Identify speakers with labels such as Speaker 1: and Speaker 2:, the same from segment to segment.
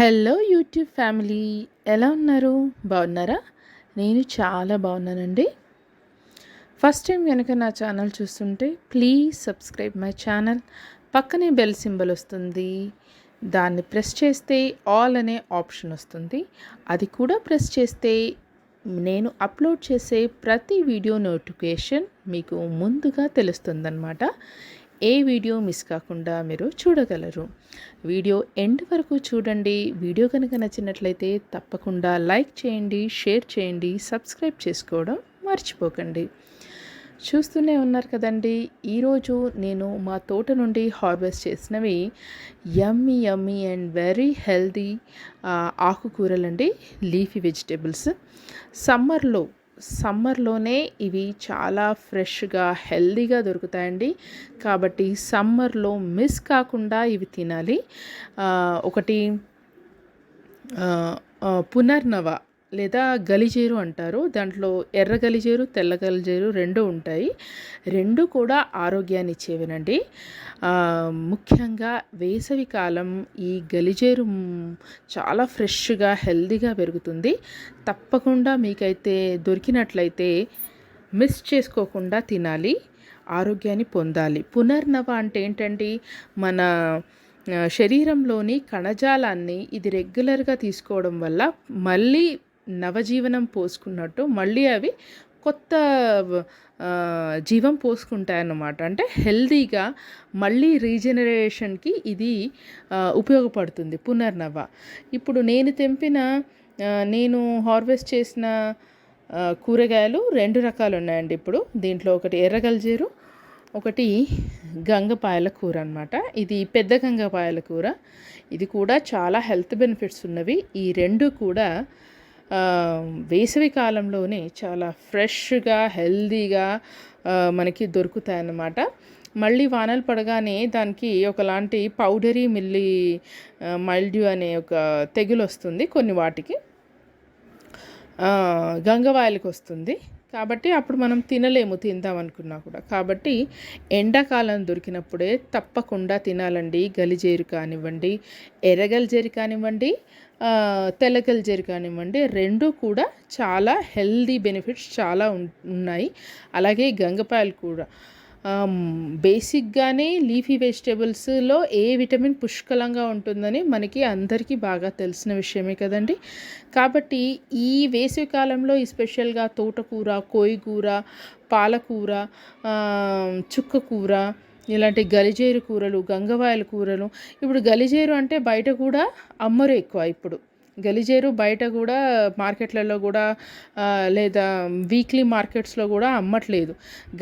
Speaker 1: Hello YouTube family ఎలా ఉన్నారు? బాగున్నారా? నేను చాలా బాగున్నానండి. ఫస్ట్ టైం కనుక నా ఛానల్ చూస్తుంటే ప్లీజ్ సబ్స్క్రైబ్ మై ఛానల్. పక్కనే బెల్ సింబల్ వస్తుంది. దాన్ని ప్రెస్ చేస్తే ఆల్ అనే ఆప్షన్ వస్తుంది. అది కూడా ప్రెస్ చేస్తే నేను అప్లోడ్ చేసే ప్రతి వీడియో నోటిఫికేషన్ మీకు ముందుగా తెలుస్తుందన్నమాట. ఏ వీడియో మిస్ కాకుండా మీరు చూడగలరు. వీడియో ఎండ్ వరకు చూడండి. వీడియో కనుక నచ్చినట్లయితే తప్పకుండా లైక్ చేయండి షేర్ చేయండి సబ్స్క్రైబ్ చేసుకోవడం మర్చిపోకండి. చూస్తూనే ఉన్నారు కదండి. ఈరోజు నేను మా తోట నుండి హార్వెస్ట్ చేసినవి yummy yummy and very healthy ఆకుకూరలండి leafy vegetables. సమ్మర్లో సమ్మర్లోనే ఇవి చాలా ఫ్రెష్గా హెల్దీగా దొరుకుతాయండి. కాబట్టి సమ్మర్లో మిస్ కాకుండా ఇవి తినాలి. ఒకటి పునర్నవ లేదా గలిజేరు అంటారు. దాంట్లో ఎర్ర గలిజేరు తెల్ల గలిజేరు రెండు ఉంటాయి. రెండు కూడా ఆరోగ్యాన్ని ఇచ్చేవినండి. ముఖ్యంగా వేసవి కాలం ఈ గలిజేరు చాలా ఫ్రెష్గా హెల్దీగా పెరుగుతుంది. తప్పకుండా మీకైతే దొరికినట్లయితే మిస్ చేసుకోకుండా తినాలి ఆరోగ్యాన్ని పొందాలి. పునర్నవ అంటే ఏంటండి? మన శరీరంలోని కణజాలాన్ని ఇది రెగ్యులర్గా తీసుకోవడం వల్ల మళ్ళీ నవజీవనం పోసుకున్నట్టు మళ్ళీ అవి కొత్త జీవం పోసుకుంటాయన్నమాట. అంటే హెల్దీగా మళ్ళీ రీజనరేషన్కి ఇది ఉపయోగపడుతుంది పునర్నవ. ఇప్పుడు నేను తెంపిన నేను హార్వెస్ట్ చేసిన కూరగాయలు రెండు రకాలు ఉన్నాయండి ఇప్పుడు. దీంట్లో ఒకటి ఎర్రగల్జీరు ఒకటి గంగపాయల కూర అనమాట ఇది పెద్ద గంగపాయల కూర. ఇది కూడా చాలా హెల్త్ బెనిఫిట్స్ ఉన్నవి. ఈ రెండు కూడా వేసవి కాలంలోనే చాలా ఫ్రెష్గా హెల్దీగా మనకి దొరుకుతాయి అన్నమాట మళ్ళీ వానలు పడగానే దానికి ఒకలాంటి పౌడరీ మిల్లి మల్డ్యూ అనే ఒక తెగులు వస్తుంది కొన్ని వాటికి. గంగవాయలకు వస్తుంది. కాబట్టి అప్పుడు మనం తినలేము తిందాం అనుకున్నా కూడా. కాబట్టి ఎండాకాలం దొరికినప్పుడే తప్పకుండా తినాలండి. గలిజేరు కానివ్వండి ఎర్రగలిజేరు కానివ్వండి తెల్లగలిజేరు కానివ్వండి రెండు కూడా చాలా హెల్దీ బెనిఫిట్స్ చాలా ఉన్నాయి. అలాగే గంగపాయలు కూడా. బేసిక్గానే లీఫీ వెజిటేబుల్స్లో ఏ విటమిన్ పుష్కలంగా ఉంటుందని మనకి అందరికీ బాగా తెలిసిన విషయమే కదండి. కాబట్టి ఈ వేసవి కాలంలో స్పెషల్గా తోటకూర కోయికూర పాలకూర చుక్కకూర ఇలాంటి గలిజేరు కూరలు గంగవాయల కూరలు. ఇప్పుడు గలిజేరు అంటే బయట కూడా అమ్మరు ఎక్కువ ఇప్పుడు. గలిజేరు బయట కూడా మార్కెట్లలో కూడా లేదా వీక్లీ మార్కెట్స్లో కూడా అమ్మట్లేదు.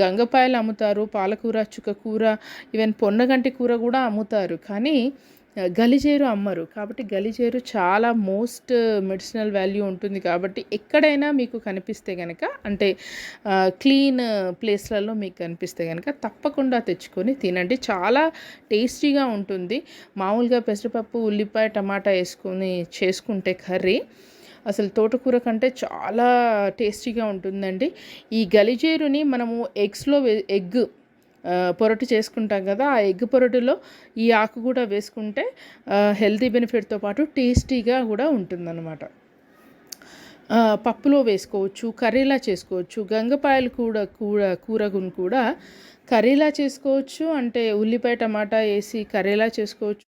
Speaker 1: గంగపాయలు అమ్ముతారు పాలకూర చుక్కకూర ఈవెన్ పొన్నగంటి కూర కూడా అమ్ముతారు. కానీ గలిజేరు అమ్మరు. కాబట్టి గలిజేరు చాలా మోస్ట్ మెడిసినల్ వాల్యూ ఉంటుంది కాబట్టి ఎక్కడైనా మీకు కనిపిస్తే కనుక అంటే క్లీన్ ప్లేస్లలో మీకు కనిపిస్తే కనుక తప్పకుండా తెచ్చుకొని తినండి. చాలా టేస్టీగా ఉంటుంది. మామూలుగా పెసరపప్పు ఉల్లిపాయ టమాటా వేసుకొని చేసుకుంటే కర్రీ అసలు తోటకూర కంటే చాలా టేస్టీగా ఉంటుందండి. ఈ గలిజేరుని మనము ఎగ్స్లో ఎగ్ పొరటు చేసుకుంటాం కదా ఆ ఎగ్ పొరటులో ఈ ఆకు కూడా వేసుకుంటే హెల్తీ బెనిఫిట్తో పాటు టేస్టీగా కూడా ఉంటుందన్నమాట. పప్పులో వేసుకోవచ్చు కర్రీలా చేసుకోవచ్చు గంగపాయలు కూడా కూర కూరగును కూడా కర్రీలా చేసుకోవచ్చు అంటే ఉల్లిపాయ టమాటా వేసి కర్రీలా చేసుకోవచ్చు.